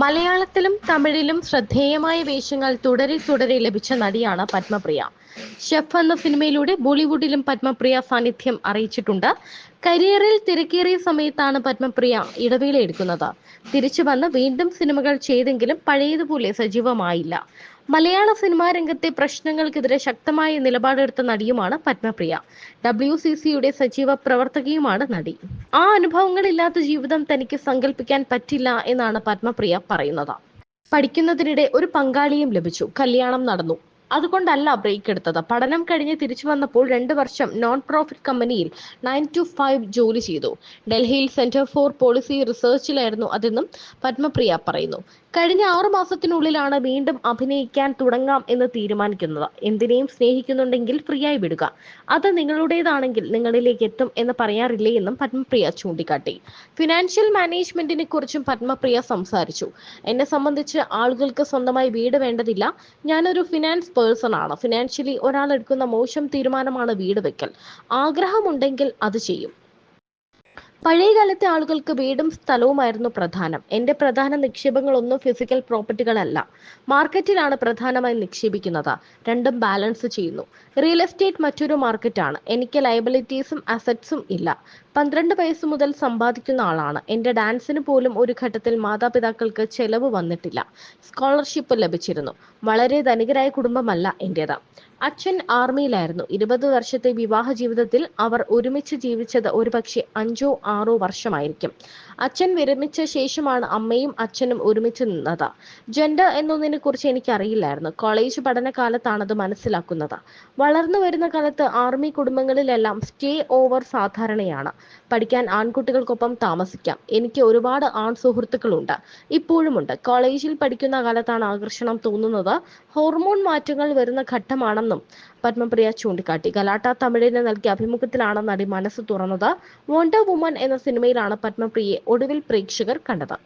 മലയാളത്തിലും തമിഴിലും ശ്രദ്ധേയമായ വേഷങ്ങൾ തുടരെ തുടരെ ലഭിച്ച നടിയാണ് പത്മപ്രിയ. ഷെഫ് എന്ന സിനിമയിലൂടെ ബോളിവുഡിലും പത്മപ്രിയ സാന്നിധ്യം അറിയിച്ചിട്ടുണ്ട്. കരിയറിൽ തിരക്കേറിയ സമയത്താണ് പത്മപ്രിയ ഇടവേള എടുക്കുന്നത്. തിരിച്ചു വന്ന് വീണ്ടും സിനിമകൾ ചെയ്തെങ്കിലും പഴയതുപോലെ സജീവമായില്ല. മലയാള സിനിമാ രംഗത്തെ പ്രശ്നങ്ങൾക്കെതിരെ ശക്തമായ നിലപാടെടുത്ത നടിയുമാണ് പത്മപ്രിയ. ഡബ്ല്യു സി സിയുടെ സജീവ പ്രവർത്തകയുമാണ് നടി. ആ അനുഭവങ്ങളില്ലാത്ത ജീവിതം തനിക്ക് സങ്കല്പിക്കാൻ പറ്റില്ല എന്നാണ് പത്മപ്രിയ പറയുന്നത്. പഠിക്കുന്നതിനിടെ ഒരു പങ്കാളിയും ലഭിച്ചു. കല്യാണം നടന്നു. അതുകൊണ്ടല്ല ബ്രേക്ക് എടുത്തത്. പഠനം കഴിഞ്ഞ് തിരിച്ചു വന്നപ്പോൾ രണ്ട് വർഷം നോൺ പ്രോഫിറ്റ് കമ്പനിയിൽ നയൻ ടു ഫൈവ് ജോലി ചെയ്തു. ഡൽഹിയിൽ സെന്റർ ഫോർ പോളിസി റിസർച്ചിലായിരുന്നു അതെന്നും പത്മപ്രിയ പറയുന്നു. കഴിഞ്ഞ ആറു മാസത്തിനുള്ളിലാണ് വീണ്ടും അഭിനയിക്കാൻ തുടങ്ങാം എന്ന് തീരുമാനിക്കുന്നത്. എന്തിനേയും സ്നേഹിക്കുന്നുണ്ടെങ്കിൽ ഫ്രീ ആയി വിടുക. അത് നിങ്ങളുടേതാണെങ്കിൽ നിങ്ങളിലേക്ക് എത്തും എന്ന് പറയാറില്ലേ എന്നും പത്മപ്രിയ ചൂണ്ടിക്കാട്ടി. ഫിനാൻഷ്യൽ മാനേജ്മെന്റിനെ കുറിച്ചും പത്മപ്രിയ സംസാരിച്ചു. എന്നെ സംബന്ധിച്ച് ആളുകൾക്ക് സ്വന്തമായി വീട് വേണ്ടതില്ല. ഞാനൊരു ഫിനാൻസ് പേഴ്സൺ ആണ്. ഫിനാൻഷ്യലി ഒരാൾ എടുക്കുന്ന മോശം തീരുമാനമാണ് വീട് വെക്കൽ. ആഗ്രഹമുണ്ടെങ്കിൽ അത് ചെയ്യും. പഴയ കാലത്തെ ആളുകൾക്ക് വീടും സ്ഥലവുമായിരുന്നു പ്രധാനം. എന്റെ പ്രധാന നിക്ഷേപങ്ങളൊന്നും ഫിസിക്കൽ പ്രോപ്പർട്ടികളല്ല മാർക്കറ്റിലാണ് പ്രധാനമായി നിക്ഷേപിക്കുന്നത്. രണ്ടും ബാലൻസ് ചെയ്യുന്നു. റിയൽ എസ്റ്റേറ്റ് മറ്റൊരു മാർക്കറ്റാണ് എനിക്ക് ലയബിലിറ്റീസും അസറ്റ്സും ഇല്ല. പന്ത്രണ്ട് വയസ്സ് മുതൽ സമ്പാദിക്കുന്ന ആളാണ്. എന്റെ ഡാൻസിന് പോലും ഒരു ഘട്ടത്തിൽ മാതാപിതാക്കൾക്ക് ചെലവ് വന്നിട്ടില്ല. സ്കോളർഷിപ്പ് ലഭിച്ചിരുന്നു. വളരെ ധനികരായ കുടുംബമല്ല എന്റേത്. അച്ഛൻ ആർമിയിലായിരുന്നു. ഇരുപത് വർഷത്തെ വിവാഹ ജീവിതത്തിൽ അവർ ഒരുമിച്ച് ജീവിച്ചത് ഒരുപക്ഷെ അഞ്ചോ ആറോ വർഷമായിരിക്കും. അച്ഛൻ വിരമിച്ച ശേഷമാണ് അമ്മയും അച്ഛനും ഒരുമിച്ച് നിന്നത്. ജെൻഡർ എന്നൊന്നിനെ കുറിച്ച് എനിക്ക് അറിയില്ലായിരുന്നു കോളേജ് പഠനകാലത്താണ് അത് മനസ്സിലാക്കുന്നത്. വളർന്നു വരുന്ന കാലത്ത് ആർമി കുടുംബങ്ങളിലെല്ലാം സ്റ്റേ ഓവർ സാധാരണയാണ്. പഠിക്കാൻ ആൺകുട്ടികൾക്കൊപ്പം താമസിക്കാം. എനിക്ക് ഒരുപാട് ആൺ സുഹൃത്തുക്കളുണ്ട്. ഇപ്പോഴുമുണ്ട്. കോളേജിൽ പഠിക്കുന്ന കാലത്താണ് ആകർഷണം തോന്നുന്നത്. ഹോർമോൺ മാറ്റങ്ങൾ വരുന്ന ഘട്ടമാണെന്നും പത്മപ്രിയ ചൂണ്ടിക്കാട്ടി. ഗലാട്ട തമിഴിന് നൽകിയ അഭിമുഖത്തിലാണ് നടി മനസ്സ് തുറന്നത്. വോണ്ടർ വുമൻ എന്ന സിനിമയിലാണ് പത്മപ്രിയയെ ഒടുവിൽ പ്രേക്ഷകർ കണ്ടത്.